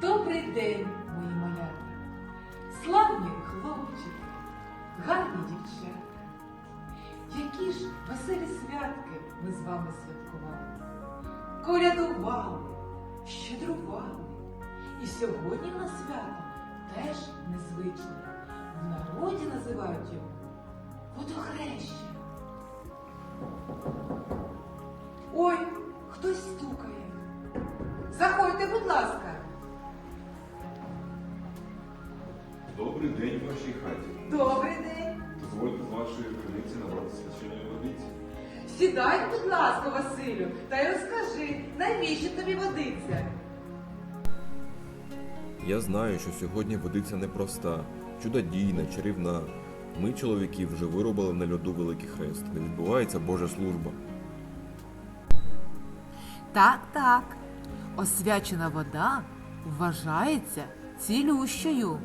Добрий день, мої малята, славні хлопчики, гарні дівчата. Які ж веселі святки ми з вами святкували, колядували, щедрували. І сьогодні на свято теж незвичне. В народі називають його водохреща. Ой, хтось стукає. Заходьте, будь ласка. Добрий день в вашій хаті. Добрий день. Дозвольте з вашої криниці набрати священної водиці. Сідай, будь ласка, Василю, та й розкажи, навіщо тобі водиться? Я знаю, що сьогодні водиця непроста, чудодійна, чарівна. Ми, чоловіки, вже виробили на льоду Великий Хрест, де відбувається Божа служба. Так, так. Освячена вода вважається цілющою.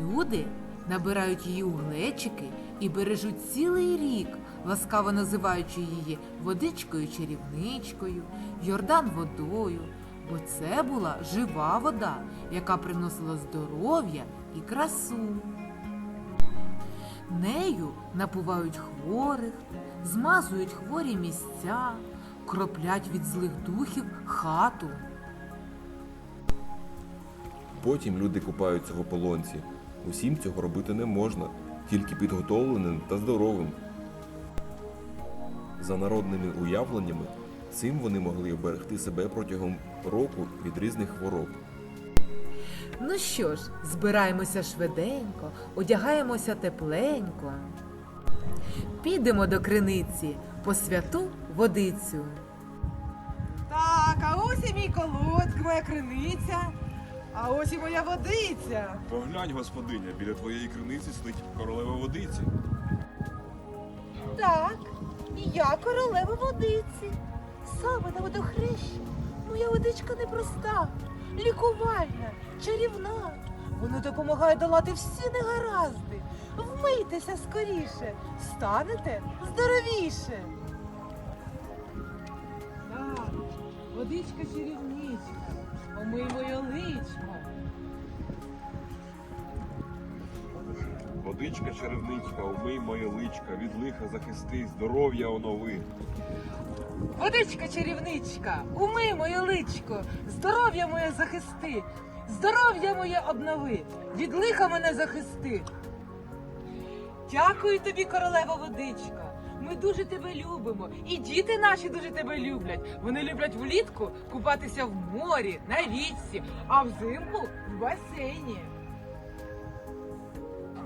Люди набирають її у глечики і бережуть цілий рік, ласкаво називаючи її водичкою чарівничкою, Йордан водою, бо це була жива вода, яка приносила здоров'я і красу. Нею напувають хворих, змазують хворі місця, кроплять від злих духів хату. Потім люди купаються в ополонці. Усім цього робити не можна, тільки підготовленим та здоровим. За народними уявленнями, цим вони могли оберегти себе протягом року від різних хвороб. Ну що ж, збираємося швиденько, одягаємося тепленько. Підемо до криниці по святу водицю. Так, а ось і мій колодк, моя криниця, а ось і моя водиця. Поглянь, господиня, біля твоєї криниці сидить королева водиці. Так, і я королева водиці. Саме на водохрещі. Моя водичка непроста, лікувальна, чарівна. Вона допомагає долати всі негаразди. Вмийтеся скоріше, станете здоровіше. Так, водичка чарівничка, омий Водичка черевничка, умий моє личка, від лиха захисти, здоров'я онови. Водичка чарівничка, умий моє личко, здоров'я моє захисти, здоров'я моє обнови, від лиха мене захисти. Дякую тобі, королева водичка. Ми дуже тебе любимо, і діти наші дуже тебе люблять. Вони люблять влітку купатися в морі, на річці, а взимку в басейні.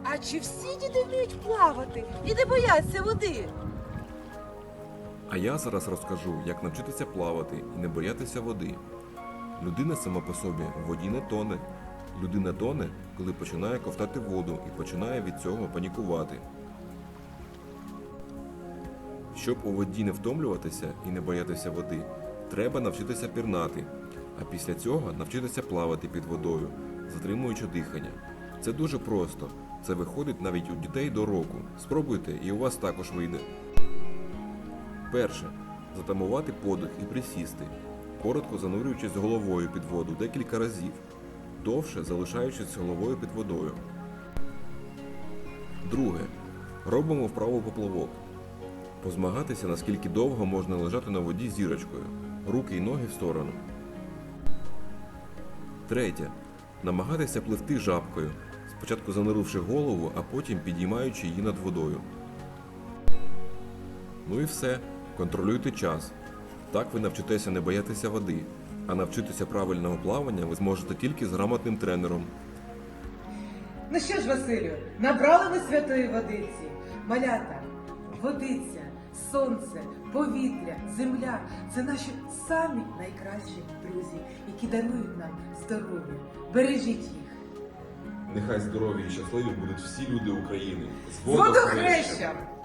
А чи всі діти вміють плавати і не бояться води? А я зараз розкажу, як навчитися плавати і не боятися води. Людина сама по собі в воді не тоне. Людина тоне, коли починає ковтати воду і починає від цього панікувати. Щоб у воді не втомлюватися і не боятися води, треба навчитися пірнати, а після цього навчитися плавати під водою, затримуючи дихання. Це дуже просто. Це виходить навіть у дітей до року. Спробуйте, і у вас також вийде. Перше. Затамувати подих і присісти, коротко занурюючись головою під воду декілька разів, довше залишаючись головою під водою. Друге. Робимо вправо поплавок. Позмагатися, наскільки довго можна лежати на воді зірочкою, руки й ноги в сторону. Третє. Намагатися пливти жабкою, спочатку зануривши голову, а потім підіймаючи її над водою. Ну і все. Контролюйте час. Так ви навчитеся не боятися води, а навчитися правильного плавання ви зможете тільки з грамотним тренером. Ну що ж, Василю, набрали ми святої водиці. Малята, водиця, сонце, повітря, земля це наші самі найкращі друзі, які дарують нам здоров'я. Бережіть їх. Нехай здорові і щасливі будуть всі люди України. З водохрещем!